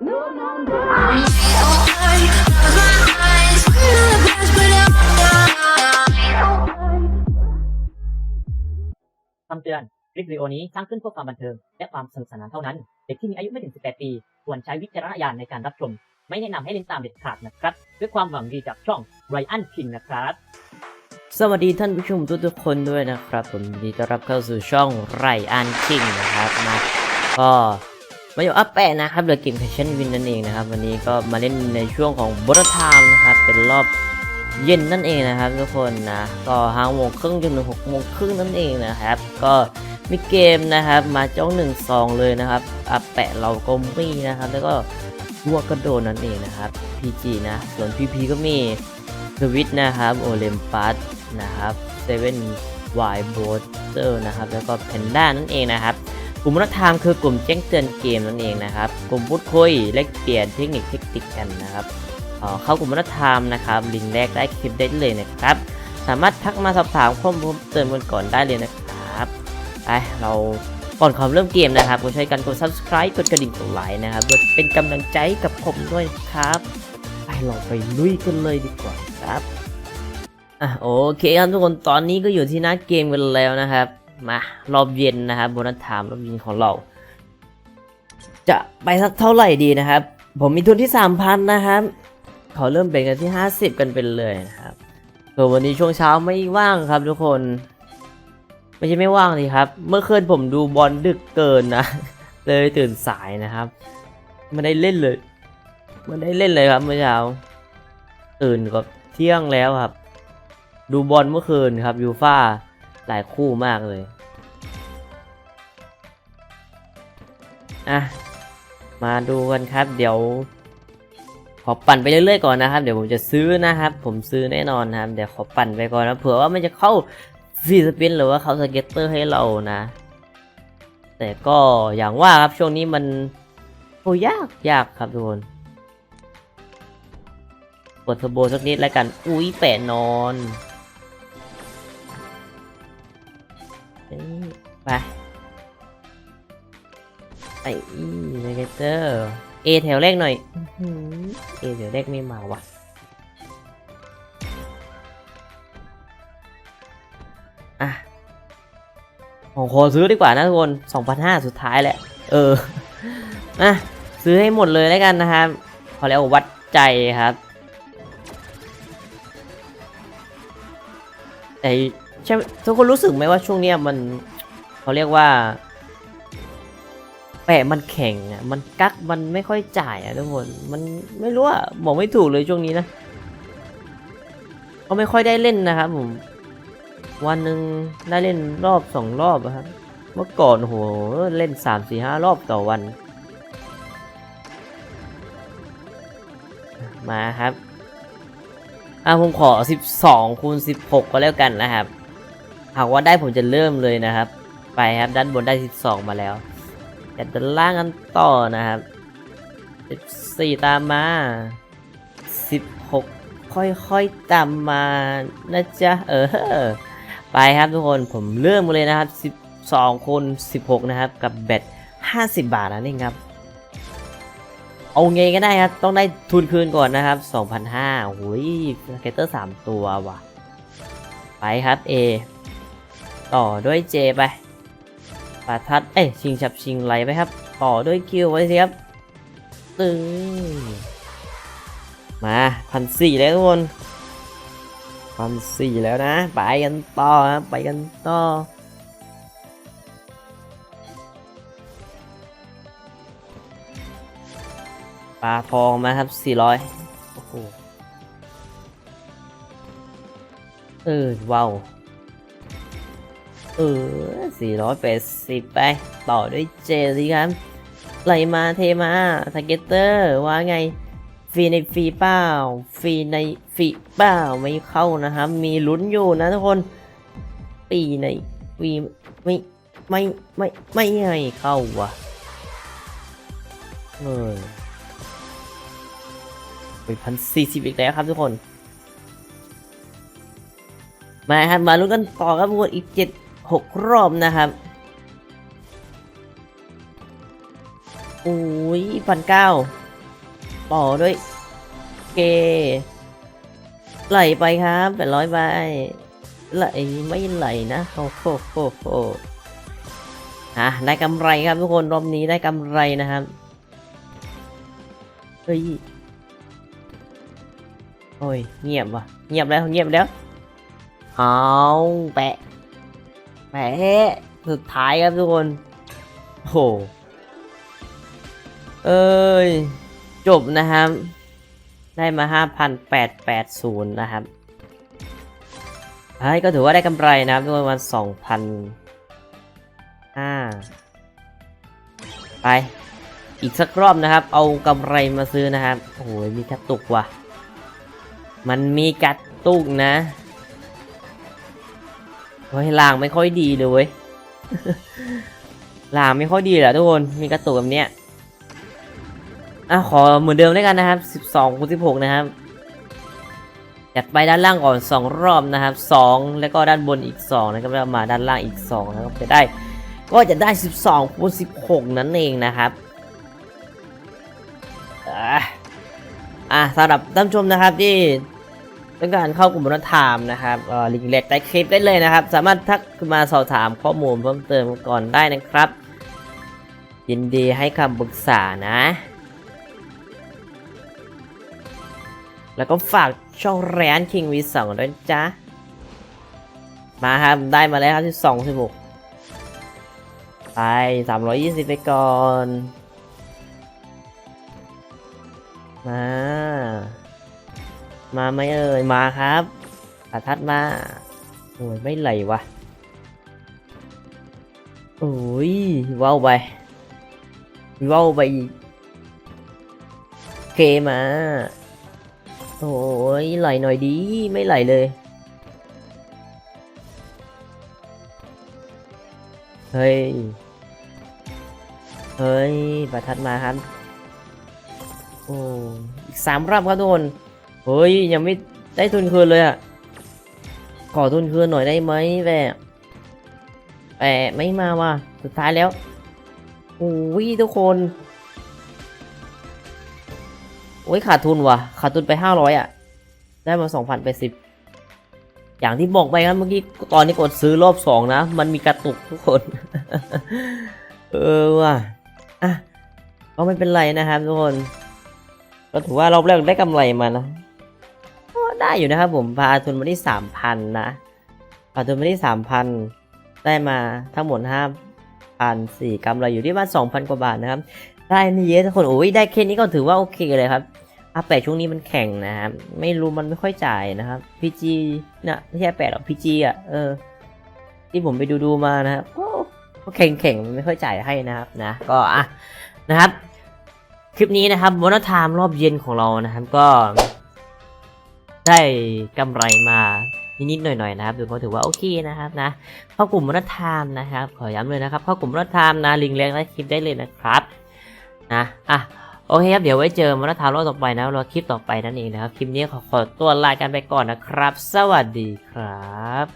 No, no, no. คำเตือนคลิปวิดีโอนี้สร้างขึ้นเพื่อความบันเทิง และความสนุกสนานเท่านั้น เด็กที่มีอายุไม่ถึง 18 ปี ควรใช้วิจารณญาณในการรับชม ไม่แนะนำให้เล่นตามเด็ดขาดนะครับ ด้วยความหวังดีจากช่องไรอันคิงนะครับ สวัสดีท่านผู้ชมทุกๆคนด้วยนะครับ ผมยินดีต้อนรับเข้าสู่ช่องไรอันคิงนะครับนะก็ มาอยู่อัปแปะนะครับเดอะเกมแฟชั่นวินนั่นเองนะครับ วันนี้ก็มาเล่นในช่วงของบัตไทม์นะครับ เป็นรอบเย็นนั่นเองนะครับทุกคนนะก็ห้าโมงครึ่งจนถึงหกโมงครึ่งนั่นเองนะครับ ก็มีเกมนะครับมาจ้องหนึ่งสองเลยนะครับอัปแปะเราก็มีนะครับ แล้วก็วัวกระโดดนั่นเองนะครับ PG นะ ส่วน PP ก็มีสวิตนะครับโอเลมปัสนะครับเซเว่นไวโบสเตอร์นะครับ แล้วก็แพนด้านั่นเองนะครับ กลุ่มวัฒนธรรมคือกลุ่มแจ้งเตือนเกมนั่นเองนะครับ กลุ่มพูดคุยแลกเปลี่ยนเทคนิคเทคนิคกันนะครับเข้ากลุ่มวัฒนธรรมนะครับลิงก์แรกได้คลิปได้เลยนะครับ สามารถทักมาสอบถามข้อมูลเติมกันก่อนได้เลยนะครับไปเราก่อนความเริ่มเกมนะครับก็ช่วยกันกด subscribe กดกระดิ่งกดไลค์นะครับเพื่อเป็นกำลังใจกับผมด้วยนะครับไปเราไปลุยกันเลยดีกว่าครับอะโอเคครับทุกคนตอนนี้ก็อยู่ที่หน้าเกมกันแล้วนะครับ มารอบเย็นนะครับโบนัสไทม์รอบเย็นของเรา จะไปสักเท่าไหร่ดีนะครับ ผมมีทุนที่ 3,000 นะครับ ขอเริ่มเป็นกันที่ 50 กันเป็นเลยนะครับส่วนวันนี้ช่วงเช้าไม่ว่างครับทุกคน ไม่ใช่ไม่ว่างเลยครับ เมื่อคืนผมดูบอลดึกเกินนะ เลยตื่นสายนะครับไม่ได้เล่นเลยไม่ได้เล่นเลยครับเมื่อเช้า ตื่นก็เที่ยงแล้วครับ ดูบอลเมื่อคืนครับยูฟ่า หลายคู่มากเลย อะ มาดูกันครับ เดี๋ยว ขอปั่นไปเรื่อยๆก่อนนะครับ เดี๋ยวผมจะซื้อนะครับ ผมซื้อแน่นอนนะครับ เดี๋ยวขอปั่นไปก่อนนะ เผื่อว่ามันจะเข้าฟีสปินหรือว่าเข้าสเก็ตเตอร์ให้เรานะ แต่ก็อย่างว่าครับช่วงนี้มันโอ้ยากยากครับทุกคนกดเทอร์โบสักนิดแล้วกัน อุ้ยแปะนอน เอ้ยไปไอ้เนเกเตอร์เอแถวแรกหน่อยเอแถวแรกไม่มาว่ะอะผมขอซื้อดีกว่านะทุกคน2,500 สุดท้ายแหละ เอออะซื้อให้หมดเลยแล้วกันนะครับพอแล้ววัดใจครับแต่ ใช่ทุกคนรู้สึกไหมว่าช่วงเนี้ยมันเขาเรียกว่าแปะมันแข็งอะมันกักมันไม่ค่อยจ่ายอะทุกคนมันไม่รู้อะบอกไม่ถูกเลยช่วงนี้นะก็ไม่ค่อยได้เล่นนะครับผมวันหนึ่งได้เล่นรอบสองรอบครับเมื่อก่อนโหเล่นสามสี่ห้ารอบต่อวัน มาครับอะผมขอ 12คูณ16 ก็แล้วกันนะครับ หากว่าได้ผมจะเริ่มเลยนะครับ ไปครับด้านบนได้ 12 มาแล้วแต่ด้านล่างกันต่อนะครับ14ตามมา 16 ค่อยๆตามมานะจ๊ะเออไปครับทุกคนผมเริ่มเลยนะครับ 12คูณ16 นะครับ กับแบต50 บาทนะนี่ครับเอาไงก็ได้ครับ ต้องได้ทุนคืนก่อนนะครับ 2,500โอ้ยสเกตเตอร์ 3 ตัวว่ะ ไปครับ A ต่อด้วย J ไปปาทัด เอ้ยชิงฉับชิงไหลไปครับ ต่อด้วย Q ไว้สิครับตึงมาพันสี่แล้วทุกคนพันสี่แล้วนะ ไปกันต่อครับไปกันต่อปลาทองมาครับ400โอ้โหเออว้าว เออ480 ไป ต่อด้วยเจสิครับไหลมาเทมาสเก็ตเตอร์ว่าไงฟรีในฟรีเปล่าฟรีในฟรีเปล่าไม่เข้านะครับ มีลุ้นอยู่นะทุกคนปีในฟรีไม่ไม่ไม่ไม่ให้เข้าว่ะเออเป็นพันสี่สิบอีกแล้วครับทุกคน มาครับมาลุ้นกันต่อครับทุกคนอีกเจ็ด หกรอบนะครับโอ้ยพันเก้าต่อด้วย เก ไหลไปครับแปดร้อยใบไหลไม่ไหลนะโอ้โหโหโหอะได้กำไรครับทุกคนรอบนี้ได้กำไรนะครับเฮ้ยโอ้ยเงียบว่ะเงียบแล้วเงียบแล้วเอาแปะ แปะสุดท้ายครับทุกคนโอ้โหเอ้ย จบนะครับ ได้มา 5,880 นะครับเฮ้ยก็ถือว่าได้กำไรนะครับประมาณ2,000อ่าไป อีกสักรอบนะครับ เอากำไรมาซื้อนะครับ โอ้โหมีกระตุกว่ะ มันมีกระตุกนะ เฮ้ยลางไม่ค่อยดีเลยเว้ยลางไม่ค่อยดีแหละทุกคนมีกระตุกแบบเนี้ยอะขอเหมือนเดิมด้วยกันนะครับ12คูณ16นะครับจัดไปด้านล่างก่อน2รอบนะครับ2แล้วก็ด้านบนอีก2นะครับแล้วมาด้านล่างอีก2นะครับจะได้ ก็จะได้12คูณ16นั่นเองนะครับอะอะสำหรับท่านชมนะครับที่ ต้องการเข้ากลุ่มรัฐามนะครับเลิงก์เล็กใต้คลิปได้เลยนะครับ สามารถทักมาสอบถามข้อมูลเพิ่มเติมก่อนได้นะครับ ยินดีให้คำปรึกษานะ แล้วก็ฝากช่องแรนคิงวีสองด้วยจ้ามาครับ ได้มาแล้วครับที่สองสิบหกไปสามร้อยยี่สิบไปก่อน มา มาไหมเอ่ยมาครับอาทัดมาโอ้ยไม่ไหลวะโอ้ยว้าวไปว้าวไปอีกโอเคมาโอ้ยไหลหน่อยดีไม่ไหลเลยเฮ้ย เฮ้ยประทัดมาครับ โอ้อีกสามรอบครับทุกคน ฮ้ยยังไม่ได้ทุนคืนเลยอะขอทุนคืนหน่อยได้ไหมแม่แปะไม่มาว่ะสุดท้ายแล้วโอ้ยทุกคนโอ้ยขาดทุนว่ะขาดทุนไปห้าร้อยอะ ได้มาสองพันไปสิบอย่างที่บอกไปครับเมื่อกี้ตอนนี้กดซื้อรอบสองนะ มันมีกระตุกทุกคน เออว่ะอะก็ไม่เป็นไรนะครับทุกคน ก็ถือว่ารอบแรกได้กำไรมานะก็ ได้อยู่นะครับผมพาทุนมาที่สามพันนะพาทุนมาที่สามพันได้มาทั้งหมดห้าพันสี่กำไรอยู่ที่ประมาณสองพันกว่าบาทนะครับได้ไม่เยอะทุกคนโอ้ยได้แค่นี้ก็ถือว่าโอเคเลยครับอาแปดช่วงนี้มันแข่งนะครับไม่รู้มันไม่ค่อยจ่ายนะครับพีจีนะไม่ใช่แปดหรอกพีจีอะเออ ที่ผมไปดูดูมานะครับก็แข่งแข่งมันไม่ค่อยจ่ายให้นะครับนะ ก็อะนะครับ คลิปนี้นะครับวอนทามรอบเย็นของเรานะครับก็ ได้กำไรมานิดๆหน่อยๆนะครับถือว่าถือว่าโอเคนะครับนะเข้ากลุ่มวอนทามนะครับ ขอย้ำเลยนะครับเข้ากลุ่มวอนทามนะลิงก์แรกใต้คลิปได้เลยนะครับนะอะโอเคครับเดี๋ยวไว้เจอวอนทามรอบต่อไปนะรอคลิปต่อไปนั่นเองนะครับคลิปนี้ขอขอตัวลากันไปก่อนนะครับ สวัสดีครับ